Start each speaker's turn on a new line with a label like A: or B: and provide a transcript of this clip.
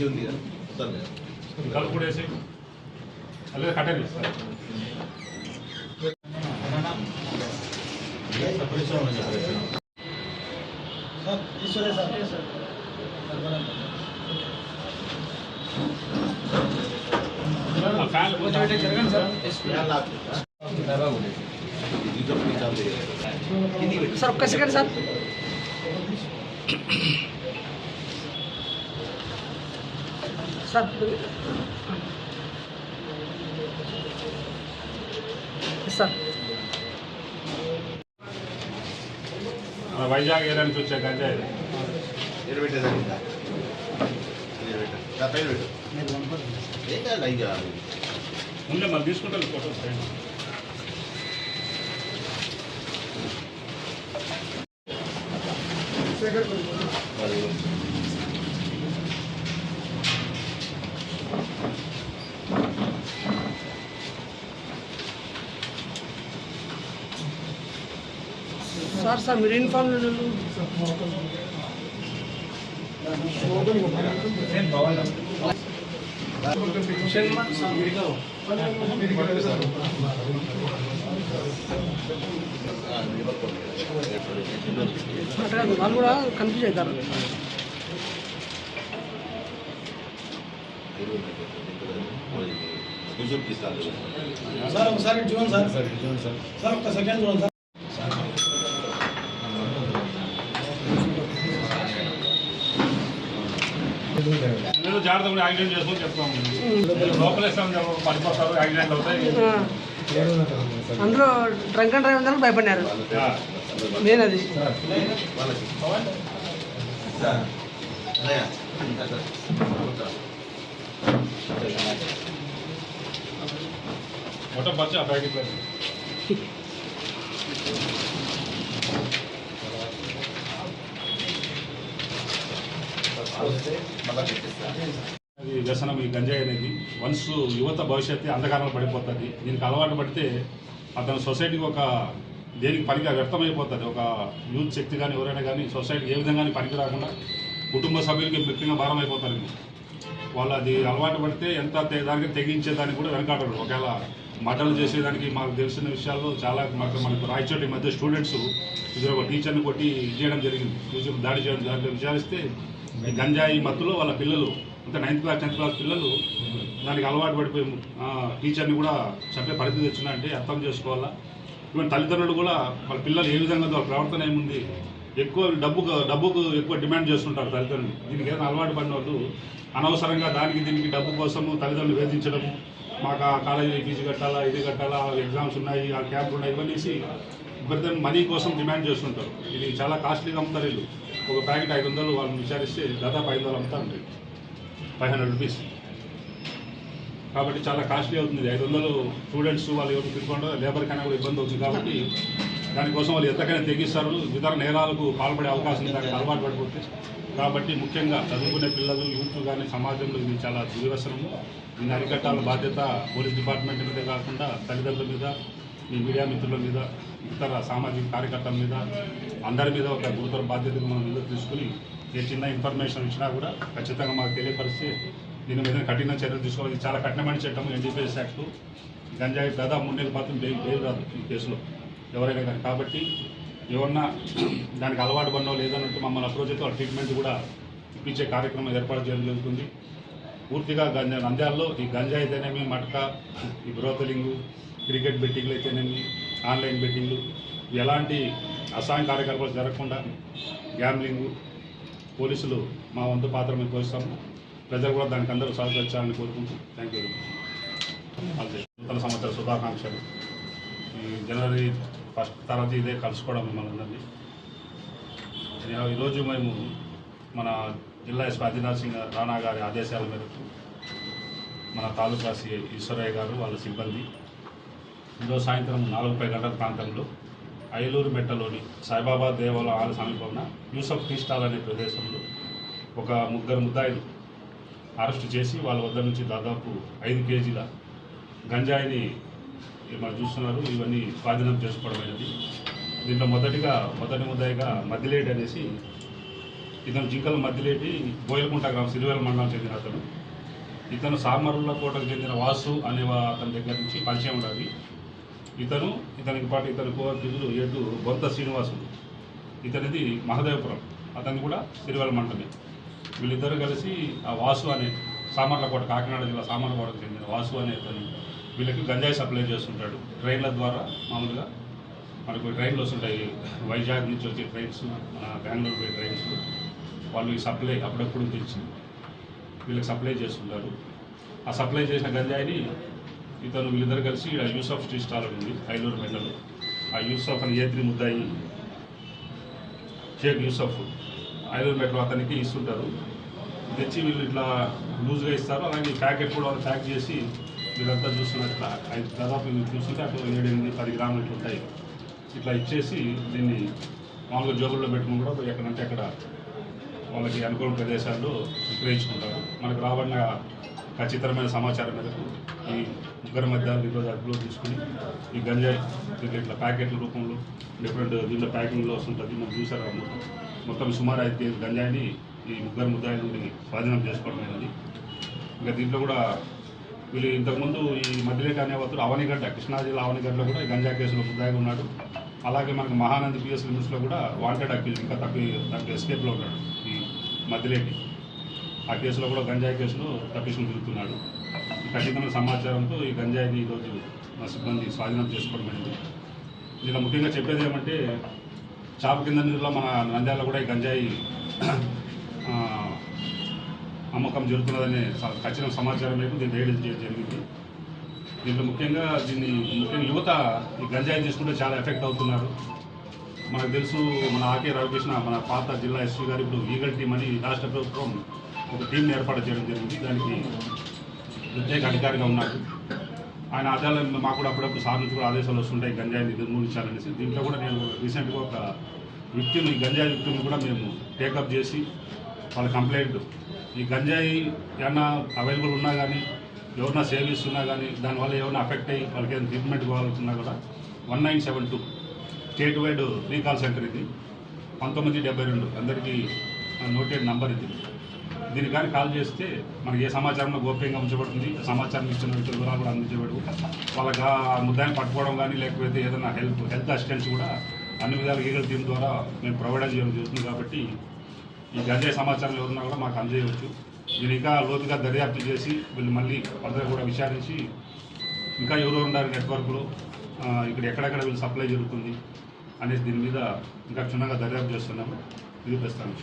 A: AC ఉంది కదా మొత్తం లేదు
B: కలుపు కూడా వేసి అలాగే కట్టండి సార్
A: సపరేషన్ ఉంది సపరేషన్
B: ఫ్యాన్
C: సార్ ఒక్క సెకండ్ సార్ సార్ సార్
B: మన వైజాగ్ ఏరియా నుంచి వచ్చే గంజాయి ఇది.
A: నిలబెట్టేదాన్ని పైన పెట్టు ఏం కాదు అయ్యి కాదు
B: ముందే మనం తీసుకుంటాం ఫోటో సైడ్
C: సార్ సార్ మీరు ఇన్ఫార్మ్ అట్లా వాళ్ళు కూడా కన్ఫ్యూజ్ అవుతారు.
D: సార్ ఒకసారి చూడండి సార్. సార్ ఒక్క సెకండ్ చూడండి సార్.
B: నేను జాగ్రత్త కూడా యాక్సిడెంట్ చేసుకొని చెప్తాము లోపలేస్తాం పడిపోతారు యాక్సిడెంట్ అవుతాయి.
C: ఆ. అందులో డ్రంక్ అండ్ డ్రైవ్ ఉందని భయపడినారు. నేను అది.
B: మొత్తం పచ్చి ఆ పెట్టిస్తాను. అది వ్యసనం ఈ గంజాయి అనేది వన్స్ యువత భవిష్యత్తు అంధకారంలో పడిపోతుంది. దీనికి అలవాటు పడితే అతను సొసైటీకి ఒక దేనికి పనికి వ్యర్థమైపోతుంది. ఒక యూత్ శక్తి కానీ ఎవరైనా కానీ సొసైటీకి ఏ విధంగా పనికి రాకుండా కుటుంబ సభ్యులకి ముఖ్యంగా భారం అయిపోతారు వాళ్ళు అది అలవాటు పడితే ఎంత దానికి తెగించేదానికి కూడా వెనకాడరు. ఒకవేళ మటలు చేసేదానికి మాకు తెలిసిన విషయాల్లో చాలా మాకు మనకు రాయచోటి మధ్య స్టూడెంట్స్ ఇద్దరు ఒక టీచర్ని కొట్టి ఇది చేయడం జరిగింది. దాడి చేయడం జరిగిన విచారిస్తే గంజాయి మత్తులో వాళ్ళ పిల్లలు అంటే నైన్త్ క్లాస్ టెన్త్ క్లాస్ పిల్లలు దానికి అలవాటు పడిపోయి టీచర్ని కూడా చంపే పరిస్థితి వచ్చిందంటే అర్థం చేసుకోవాలా? ఈవెన్ తల్లిదండ్రులు కూడా వాళ్ళ పిల్లలు ఏ విధంగా వాళ్ళ ప్రవర్తన ఏముంది? ఎక్కువ డబ్బుకు డబ్బుకు ఎక్కువ డిమాండ్ చేస్తుంటారు తల్లిదండ్రులు. దీనికి ఏదైనా అలవాటు పడిన వాళ్ళు అనవసరంగా దానికి దీనికి డబ్బు కోసము తల్లిదండ్రులు వేధించడము మాకు ఆ కాలేజీ ఫీజు కట్టాలా ఇది కట్టాలా ఎగ్జామ్స్ ఉన్నాయి ఆ క్యాంపులు ఉన్నాయి ఇవన్నీ విపరీతం మనీ కోసం డిమాండ్ చేస్తుంటారు. ఇది చాలా కాస్ట్లీగా అమ్ముతారు వీళ్ళు. ఒక ప్యాకెట్ ఐదు వందలు వాళ్ళని విచారిస్తే దాదాపు ఐదు వందలు అమ్ముతారు ఫైవ్ హండ్రెడ్ రూపీస్. కాబట్టి చాలా కాస్ట్లీ అవుతుంది. ఐదు వందలు స్టూడెంట్స్ వాళ్ళు ఎవరు తీసుకోండి లేబర్ కన్నా కూడా ఇబ్బంది అవుతుంది కాబట్టి దానికోసం వాళ్ళు ఎంతకైనా తెగిస్తారు. ఇతర నేరాలకు పాల్పడే అవకాశం దానికి అలవాటు పడిపోతే కాబట్టి ముఖ్యంగా చదువుకునే పిల్లలు యూత్ కానీ సమాజంలో ఇది చాలా దుర్వ్యసనము దీన్ని అరికట్టాల బాధ్యత పోలీస్ డిపార్ట్మెంట్ మీద కాకుండా తల్లిదండ్రుల మీద ఈ మీడియా మిత్రుల మీద ఇతర సామాజిక కార్యకర్తల మీద అందరి మీద ఒక గురుతర బాధ్యతను మనం ముందుకు తీసుకుని ఏ చిన్న ఇన్ఫర్మేషన్ ఇచ్చినా కూడా ఖచ్చితంగా మాకు తెలియపరిస్తే దీని మీద కఠిన చర్యలు తీసుకోవాలి. చాలా కఠినమైన చట్టం ఎన్డీపీఎస్ యాక్ట్. గంజాయి దాదాపు మూడు నెలల మాత్రం బెయిల్ బెయిల్ రాదు ఈ కేసులో ఎవరైనా కానీ. కాబట్టి ఎవరన్నా దానికి అలవాటు పడినో లేదన్నట్టు మమ్మల్ని అప్రోచ్ అయితే ట్రీట్మెంట్ కూడా ఇప్పించే కార్యక్రమం ఏర్పాటు చేయడం జరుగుతుంది. పూర్తిగా గంజా నంద్యాలలో ఈ గంజాయి అయితేనేమి మటక ఈ బ్రోతలింగు క్రికెట్ బెట్టింగ్లు అయితేనేమి ఆన్లైన్ బెట్టింగ్లు ఎలాంటి అసాంఘ కార్యకలాపాలు జరగకుండా గ్యామ్లింగు పోలీసులు మా వంతు పాత్ర మేము పోయిస్తాము ప్రజలు కూడా దానికి అందరూ సహకరించాలని కోరుకుంటూ థ్యాంక్ యూ వెరీ నూతన సంవత్సర శుభాకాంక్షలు. ఈ జనవరి ఫస్ట్ తర్వాత ఇదే కలుసుకోవడం మిమ్మల్ని అందరినీ. ఈరోజు మేము మన జిల్లా ఎస్పీ ఆదినాథ్ సింగ్ రాణా గారి ఆదేశాల మేరకు మన తాలూకాసి ఈశ్వరయ్య గారు వాళ్ళ సిబ్బంది ఈరోజు సాయంత్రం నాలుగు పై గంటల ప్రాంతంలో ఐలూరు మెట్టలోని సాయిబాబా దేవాలయం ఆలయ సమీపంలో యూసఫ్ టీ స్టాల్ అనే ప్రదేశంలో ఒక ముగ్గురు ముద్దాయిలు అరెస్ట్ చేసి వాళ్ళ వద్ద నుంచి దాదాపు ఐదు కేజీల గంజాయిని మనం చూస్తున్నారు? ఇవన్నీ స్వాధీనం చేసుకోవడం అనేది దీంట్లో మొదటిగా మొదటి ముద్దాయిగా మద్దిలేటి అనేసి ఇతను జింకల మద్దిలేటి బోయలకుంట గ్రామం సిరివేల మండలం చెందిన అతను. ఇతను సామర్ల కోటకు చెందిన వాసు అనే అతని దగ్గర నుంచి పరిచయం ఉండాలి. ఇతను ఇతనికి పాటు ఇతని కోవర్తిజులు ఎడ్డు బొంత శ్రీనివాసుడు ఇతనిది మహదేవపురం. అతను కూడా సిరివేల మండలమే. వీళ్ళిద్దరూ కలిసి ఆ వాసు అనే సామర్లకోట కాకినాడ జిల్లా సామర్లకోటకు చెందిన వాసు అనే అతను వీళ్ళకి గంజాయి సప్లై చేస్తుంటాడు. ట్రైన్ల ద్వారా మామూలుగా మనకు ట్రైన్లు వస్తుంటాయి. వైజాగ్ నుంచి వచ్చే ట్రైన్స్ మన బెంగళూరు పోయే ట్రైన్స్. వాళ్ళు ఈ సప్లై అప్పుడప్పుడు తెచ్చి వీళ్ళకి సప్లై చేస్తుంటారు. ఆ సప్లై చేసిన గంజాయిని ఇతను వీళ్ళిద్దరు కలిసి ఈడ యూసఫ్ స్ట్రీట్ స్టాల్ ఉంది ఐలూరు మెడలో. ఆ యూసఫ్ అని ఏత్రి ముద్దాయి షేక్ యూసఫ్. ఐలూరు మెట్రో అతనికి ఇస్తుంటారు. తెచ్చి వీళ్ళు ఇట్లా లూజ్గా ఇస్తారు. అలాగే ప్యాకెట్ కూడా వాళ్ళు ప్యాక్ చేసి వీళ్ళంతా చూస్తున్నారు. ఇట్లా ఐదు దాదాపు ఇవి చూస్తుంటే అటు ఏడు ఎనిమిది పది గ్రాములు ఇట్లా ఉంటాయి. ఇట్లా ఇచ్చేసి దీన్ని మామూలుగా జోబుల్లో పెట్టుకుని కూడా ఎక్కడంటే అక్కడ వాళ్ళకి అనుకూల ప్రదేశాల్లో విక్రయించుకుంటారు. మనకు రాబడిన ఖచ్చితమైన సమాచారం మేరకు ఈ ముగ్గురు మధ్య ఈరోజు అదుపులో తీసుకుని ఈ గంజాయి దీంట్లో ఇట్లా ప్యాకెట్ల రూపంలో డిఫరెంట్ దీంట్లో ప్యాకింగ్లో వస్తుంటుంది మనం చూసారు మొత్తం మొత్తం సుమారు ఐదు కేజీ గంజాయిని ఈ ముగ్గురు ముద్దాయి నుండి స్వాధీనం చేసుకోవడం అనేది ఇంకా దీంట్లో కూడా వీళ్ళు ఇంతకుముందు ఈ మధ్యలేటి అనే వద్దు అవనిగడ్డ కృష్ణా జిల్లా అవనిగడ్డలో కూడా ఈ గంజా కేసులో ముద్దాయిగా ఉన్నాడు. అలాగే మనకి మహానంది పిఎస్ లిమిట్స్లో కూడా వాంటెడ్ అక్యూజ్ ఇంకా తప్పి దాంట్లో ఎస్కేప్లో ఉన్నాడు ఈ మధ్యలేటి ఆ కేసులో కూడా గంజాయి కేసులో తప్పించుకుని తిరుగుతున్నాడు ఖచ్చితమైన సమాచారంతో ఈ గంజాయిని ఈరోజు మా సిబ్బంది స్వాధీనం చేసుకోవడం జరిగింది. దీనిలో ముఖ్యంగా చెప్పేది ఏమంటే చాప కింద నీళ్ళలో మన నంద్యాలలో కూడా ఈ గంజాయి అమ్మకం జరుగుతున్నదనే స- ఖచ్చితమైన సమాచారం మేరకు దీన్ని రైడ్ చేయడం జరిగింది. దీంట్లో ముఖ్యంగా దీన్ని ముఖ్యంగా యువత ఈ గంజాయి తీసుకుంటే చాలా ఎఫెక్ట్ అవుతున్నారు. మనకు తెలుసు మన ఆకే రవికృష్ణ మన పాత జిల్లా ఎస్పీ గారు ఇప్పుడు ఈగల్ టీం అని రాష్ట్ర ప్రభుత్వం ఒక టీంని ఏర్పాటు చేయడం జరిగింది. దానికి ప్రత్యేక అధికారిగా ఉన్నారు. ఆయన ఆదాయాలు మాకు కూడా అప్పుడప్పుడు సార్ నుంచి కూడా ఆదేశాలు వస్తుంటాయి గంజాయిని నిర్మూలించాలనేసి దీంట్లో కూడా నేను రీసెంట్గా ఒక వ్యక్తిని గంజాయి వ్యక్తిని కూడా మేము టేకప్ చేసి వాళ్ళ కంప్లైంట్ ఈ గంజాయి ఏమన్నా అవైలబుల్ ఉన్నా కానీ ఎవరన్నా సేవిస్తున్నా కానీ దానివల్ల ఏమైనా అఫెక్ట్ అయ్యి వాళ్ళకి ఏదైనా ట్రీట్మెంట్ కావాలనుకున్నా కూడా one nine seven two state wide recall centre ఇది. పంతొమ్మిది డెబ్బై రెండు. అందరికీ నోటెడ్ నంబర్ ఇది. దీనికి కానీ కాల్ చేస్తే మనకి ఏ సమాచారంలో గోప్యంగా ఉంచబడుతుంది సమాచారం ఇచ్చిన వ్యక్తుల వివరాలు కూడా అందించబడు వాళ్ళకి ఆ ముద్దాయిని పట్టుకోవడం కానీ లేకపోతే ఏదైనా హెల్ప్ హెల్త్ అసిస్టెన్స్ కూడా అన్ని విధాలు ఈగల టీం ద్వారా మేము ప్రొవైడ్ చేయడం జరుగుతుంది కాబట్టి ఈ గంజాయి సమాచారం ఎవరున్నా కూడా మాకు అందజేయవచ్చు. దీని ఇంకా లోతుగా దర్యాప్తు చేసి వీళ్ళు మళ్ళీ ఫర్దర్ కూడా విచారించి ఇంకా ఎవరు ఉన్నారు నెట్వర్క్లో ఇక్కడ ఎక్కడెక్కడ వీళ్ళు సప్లై జరుగుతుంది అనేసి దీని మీద ఇంకా క్షుణ్ణంగా దర్యాప్తు చేస్తున్నాము. నిరూపిస్తాను.